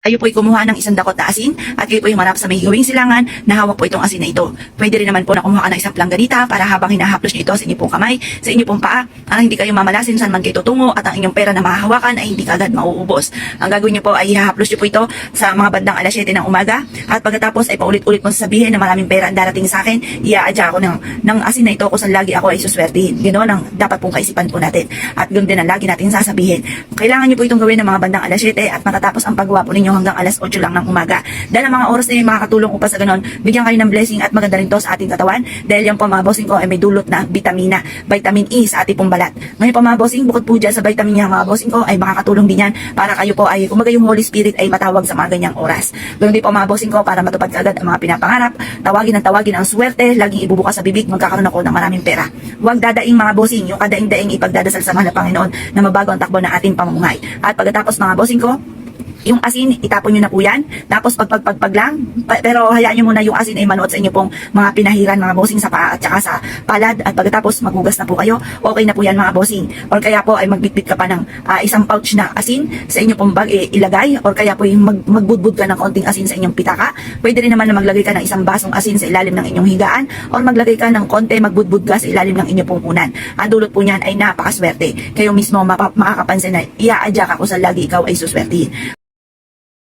Kayo po'y kumuha ng isang dakot na asin at kayo po'y humarap sa may gawing silangan na hawak po itong asin na ito. Pwede rin naman po na kumuha ka ng isang plangganita para habang hinahaplos niyo ito sa inyong pong kamay, sa inyong pong paa, para hindi kayo mamalasin saan man kayo tutungo at ang inyong pera na mahahawakan ay hindi kagad mauubos. Ang gagawin niyo po ay ihahaplos niyo po ito sa mga bandang alas 7 ng umaga at pagkatapos ay paulit-ulit mo sasabihin na maraming pera ang darating sa akin, iaadya ako ng, ng asin na ito kung saan lagi ako ay suswertihin. Ganoon ang dapat pong kaisipan po natin. At ganoon din ang lagi natin sasabihin. Kailangan niyo po itong gawin ng mga bandang alas 7 at matatapos ang paggawa po ninyo hanggang alas 8 lang ng umaga. Dahil ang mga oras na yun makakatulong upang sa ganon, bigyan kayo ng blessing at maganda rin to sa ating katawan. Dahil yung bossing ko ay may dulot na vitamina, vitamin E sa ating pong balat. Ngayon bossing, bukod po dyan sa vitamin niya mga bossing ko ay makakatulong din yan para kayo po ay, kumaga yung Holy Spirit ay matawag sa mga ganyang oras. Ganoon din po mga bossing ko para matupad agad ang mga pinapangarap, tawagin ang tawagin ang swerte, laging ibubukas sa bibig, magkakaroon ako ng maraming pera. Huwag dadaing mga bossing, yung kadaing-daing ipagdadasal sa mahal na Panginoon na mabago ang takbo ng ating pamumuhay. At pagkatapos mga bossing ko, yung asin, itapon nyo na po yan. Tapos pagpagpagpag lang. Pero hayaan nyo muna yung asin ay manood sa inyo pong mga pinahiran, mga bossing sa paa at saka sa palad. At pagkatapos maghugas na po kayo, okay na po yan mga bossing. Or kaya po ay magbitbit ka pa ng ah, isang pouch na asin sa inyo pong bag eh, ilagay. Or kaya po yung mag, magbudbud ka ng konting asin sa inyong pitaka. Pwede rin naman na maglagay ka ng isang basong asin sa ilalim ng inyong higaan. Or maglagay ka ng konti, magbudbud ka sa ilalim ng inyong pong. Ang dulot po niyan ay napakaswerte. Kayo mismo makakapansin na iaadya ka kung sa lagi ikaw ay suswertihin.